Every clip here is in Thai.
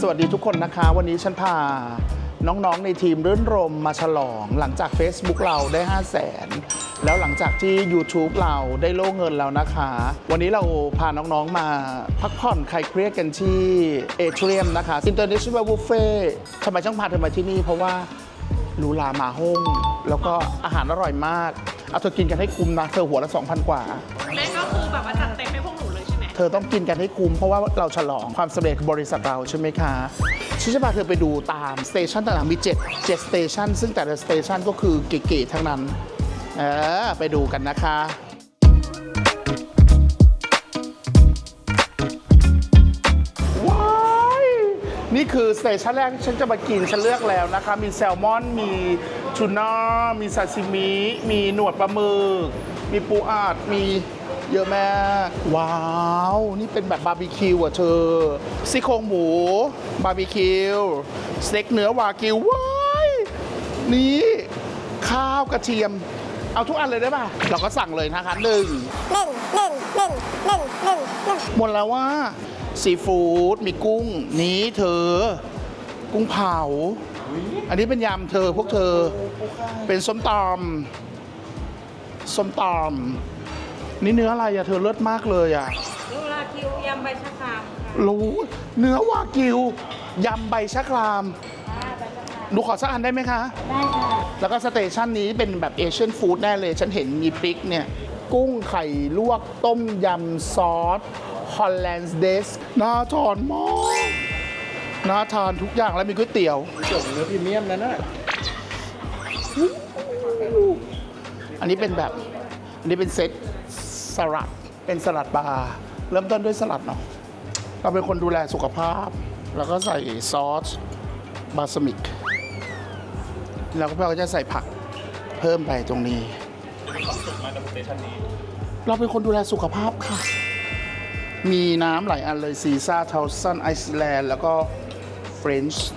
สวัสดีทุกคนนะคะ วันนี้ฉันพาน้องๆในทีมรื่นรมมาฉลอง หลังจาก Facebook เราได้ 5 0 0แสนแล้วหลังจากที่ YouTube เราได้โล่เงินแล้วนะคะ วันนี้เราพาน้องๆมาพักผ่อนคลายเครียดกันที่เอเทรียมนะคะ International Buffet ทำไมต้องพาเธอมาที่นี่ เพราะว่าหรูหรามาห้องแล้วก็อาหารอร่อยมาก เอาเธอกินกันให้คุ้มนะ เธอหัวละ 2,000 กว่า แม่ก็คือแบบว่าจัดเต็มให้พวก เธอต้องกินกันให้คุ้มเพราะว่าเราฉลองความสำเร็จของบริษัทเราใช่ไหมคะชิจะพาเธอไปดูตามสเตชันต่างๆมี7 7สเตชันซึ่งแต่ละสเตชันก็คือเก๋ๆทั้งนั้นเออไปดูกันนะคะว้ายนี่คือสเตชันแรกที่ฉันจะมากิน ฉันเลือกแล้วนะคะ มีแซลมอน มีทูน่า มีซาซิมิ มีหนวดปลาหมึก มีปูอัดมีเยอะมาก ว้าว นี่เป็นแบบบาร์บีคิวอะเธอซี่โครงหมู บาร์บีคิวสเต็กเนื้อวากิวว้ายนี่ ข้าวกระเทียม เอาทุกอันเลยได้ป่ะ เราก็สั่งเลยนะคะหนึ่งหนึ่งหนึ่งหนึ่งหนึ่งหนึ่งหนึ่งหมดแล้วว่าซีฟู้ดมีกุ้ง นี้เธอ กุ้งเผา อันนี้เป็นยำเธอพวกเธอ เป็นส้มตำส้มตำนี่เนื้ออะไรอะเธอเลิศมากเลยอะ ดูลาคิวยำใบชะครามค่ะรู้เนื้อวากิวยำใบชะครามดูขอสักอันได้ไหมคะ ได้ค่ะแล้วก็สเตชันนี้เป็นแบบเอเชียนฟู้ดแน่เลย ฉันเห็นมีพริกเนี่ย กุ้งไข่ลวกต้มยำซอสฮอลแลนด์เดสน่าทานมากน่าทานทุกอย่างแล้วมีก๋วยเตี๋ยว ส่งเนื้อพรีเมียมนั่นน่ะอันนี้เป็นแบบ อันนี้เป็นเซตสลัด เป็นสลัดบาร์ เริ่มต้นด้วยสลัดเนาะเราเป็นคนดูแลสุขภาพ แล้วก็ใส่ซอสบาสมิก แล้วก็เราก็จะใส่ผักเพิ่มไปตรงนี้เราเป็นคนดูแลสุขภาพค่ะ มีน้ำหลายอันเลยซีซ่าเทลซันไอซ์แลนด์แล้วก็เฟรนช์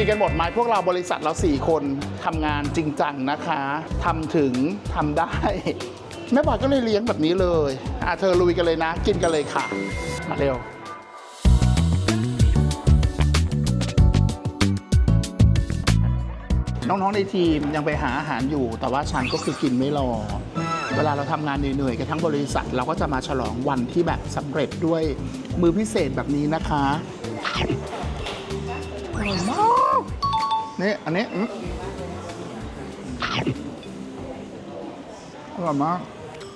กินกันหมดไหมพวกเราบริษัทเราสี่คนทำงานจริงจังนะคะทำถึงทำได้ แม่บอยก็เลยเลี้ยงแบบนี้เลยอะเธอลุยกันเลยนะ กินกันเลยค่ะ มาเร็วน้องๆ ในทีมยังไปหาอาหารอยู่ แต่ว่าฉันก็คือกินไม่รอ เวลาเราทำงานเหนื่อยๆ กันทั้งบริษัทเราก็จะมาฉลองวันที่แบบสำเร็จด้วยมือพิเศษแบบนี้นะคะอร่อยมาก นี่ อันนี้อืมอร่อยมาก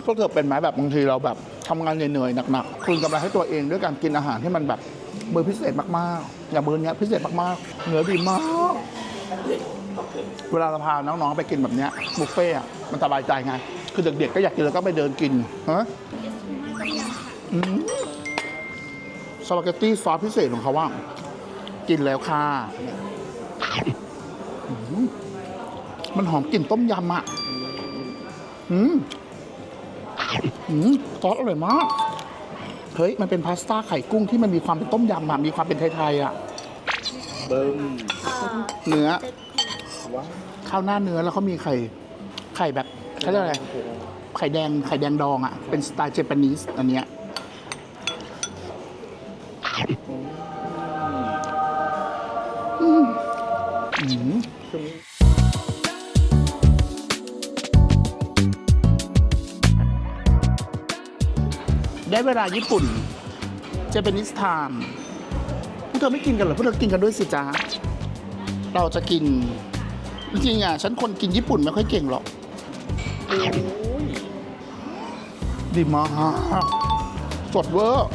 พวกเธอเป็นไหมแบบบางทีเราแบบทำงานเหนื่อยๆหนักๆคืนกำไรให้ตัวเองด้วยการกินอาหารที่มันแบบมือพิเศษมากๆ อย่างมือเนี้ยพิเศษมากๆเนื้อดีมาก เวลาเราพาน้องๆไปกินแบบเนี้ยบุฟเฟ่อะมันสบายใจไง คือเด็กๆก็อยากกินแล้วก็ไปเดินกินฮะอืมสปาเกตตี้ซอสพิเศษของเขาว่า กินแล้วค่ะ มันหอมกลิ่นต้มยำอะอืมอืมซอสอร่อยมาก เฮ้ย มันเป็นพาสต้าไข่กุ้งที่มันมีความเป็นต้มยำอะมีความเป็นไทยๆอะ เบิ้มเนื้อว้าวข้าวหน้าเนื้อแล้วเขามีไข่ ไข่แบบเขาเรียกอะไร ไข่แดง ไข่แดงดองอะ เป็นสไตล์เจแปนิสอันเนี้ยอืม ได้เวลาญี่ปุ่นเจแปนิสไทม์พวกเธอไม่กินกันเหรอพวกเธอกินกันด้วยสิจ้าเราจะกิน จริงๆอะฉันคนกินญี่ปุ่นไม่ค่อยเก่งหรอกดีมากสดเวอร์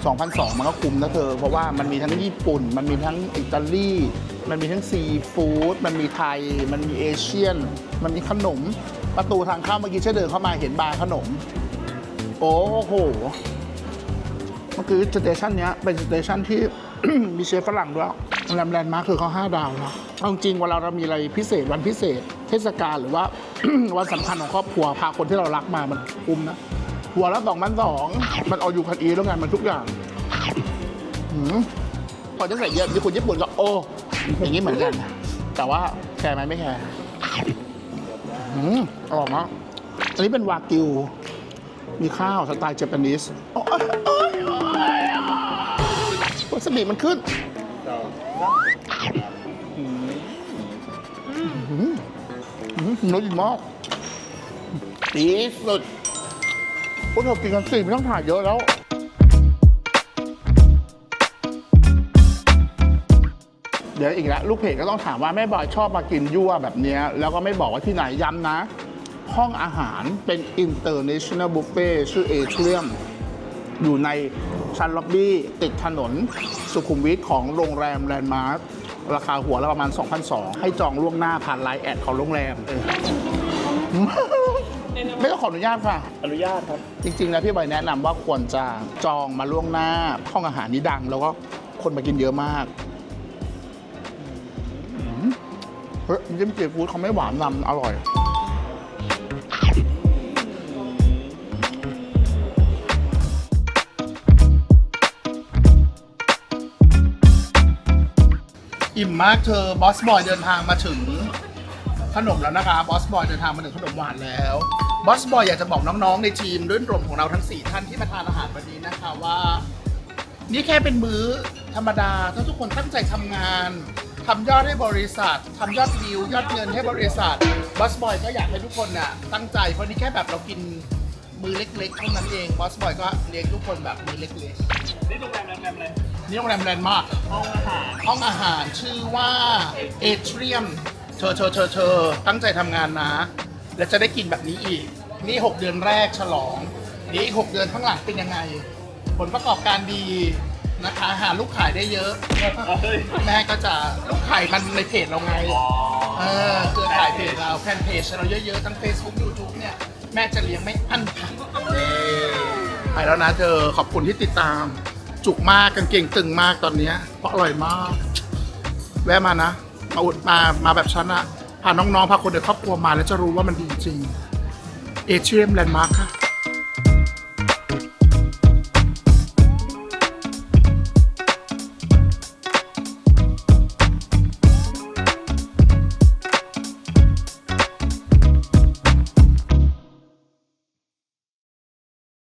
2,002มันก็คุ้มนะเธอ เพราะว่ามันมีทั้งญี่ปุ่น มันมีทั้งอิตาลี มันมีทั้งซีฟู้ด มันมีไทย มันมีเอเชียน มันมีขนม ประตูทางเข้าเมื่อกี้ฉันเดินเข้ามาเห็นบาร์ขนม โอ้โห เมื่อกี้สเตชันเนี้ยเป็นสเตชันที่ มีเชฟฝรั่งด้วยแรมแลนด์มาร์คคือเขาห้าดาวนะเอาจริงเวลาเรามีอะไรพิเศษวันพิเศษ เทศกาลหรือว่า วันสำคัญของครอบครัวพาคนที่เรารักมามันคุ้มนะ หัวละสองพันสองมันเอาอยู่คันอีแล้วไงมันทุกอย่างหืมพอจะใส่เยอะที่คนญี่ปุ่นก็โอ้อย่างนี้เหมือนกัน แต่ว่าแคร์ไหมไม่แคร์อร่อยมากอันนี้เป็นวากิว มีข้าวสไตล์เจแปนิสวาซาบิมันขึ้นต่ออืมมากดีสุดพวกเรากินกันสี่ไม่ต้องถ่ายเยอะแล้วเดี๋ยวอีกแล้วลูกเพจก็ต้องถามว่าแม่บอยชอบมากินยั่วแบบนี้แล้วก็ไม่บอกว่าที่ไหนย้ำนะ ห้องอาหารเป็น international buffet ชื่อเอเทียมอยู่ในชั้นล็อบบี้ติดถนนสุขุมวิทของโรงแรมแลนด์มาร์คราคาหัวละประมาณ 2,200 ให้จองล่วงหน้าผ่านไลน์แอดของโรงแรมเออไม่ต้องขออนุญาตค่ะ อนุญาตครับ จริงๆ แล้วพี่บอยแนะนำว่าควรจะจองมาล่วงหน้า ห้องอาหารนี้ดัง แล้วก็คนมากินเยอะมากอืมเฮ้ยจิ้มเจฟูดเขาไม่หวานนำอร่อย อิ่มมากเธอบอสบอยเดินทางมาถึงขนมแล้วนะคะบอสบอยเดินทางมาถึงขนมหวานแล้วบอสบอยอยากจะบอกน้องๆในทีมรื่นรมของเราทั้ง 4 ท่านที่มาทานอาหารวันนี้นะคะว่า นี่แค่เป็นมื้อธรรมดา ถ้าทุกคนตั้งใจทำงานทำยอดให้บริษัททำยอดวิวยอดเงินให้บริษัทบอสบอยก็อยากให้ทุกคนน่ะตั้งใจเพราะนี่แค่แบบเรากินมือเล็กๆเท่านั้นเองบอสบอยก็เลี้ยงทุกคนแบบมือเล็กนี่โรงแรมโรงแรมเลยๆนี่โรงแรมแลนด์มาร์คห้องอาหาร ห้องอาหารชื่อว่าเอเทรียมเธอเธอเธอเธอตั้งใจทำงานนะ และจะได้กินแบบนี้อีก นี่ 6 เดือนแรกฉลอง นี่อีก 6 เดือนข้างหลังเป็นยังไง ผลประกอบการดีนะคะ หาลูกขายได้เยอะ แม่ก็จะลูกขายมันในเพจเราไง เออเครือข่ายเพจเราแฟนเพจเราเยอะๆ ทั้ง Facebook YouTube เนี่ย แม่จะเลี้ยงไม่อั้นค่ะไปแล้วนะเธอขอบคุณที่ติดตาม จุกมากกางเกงตึงมากตอนเนี้ยเพราะอร่อยมาก แวะมานะ มาอุดมามาแบบฉันอะพาน้องๆพาคนในครอบครัวมาแล้วจะรู้ว่ามันดีจริงเอเชียมแลนด์มาร์คค่ะ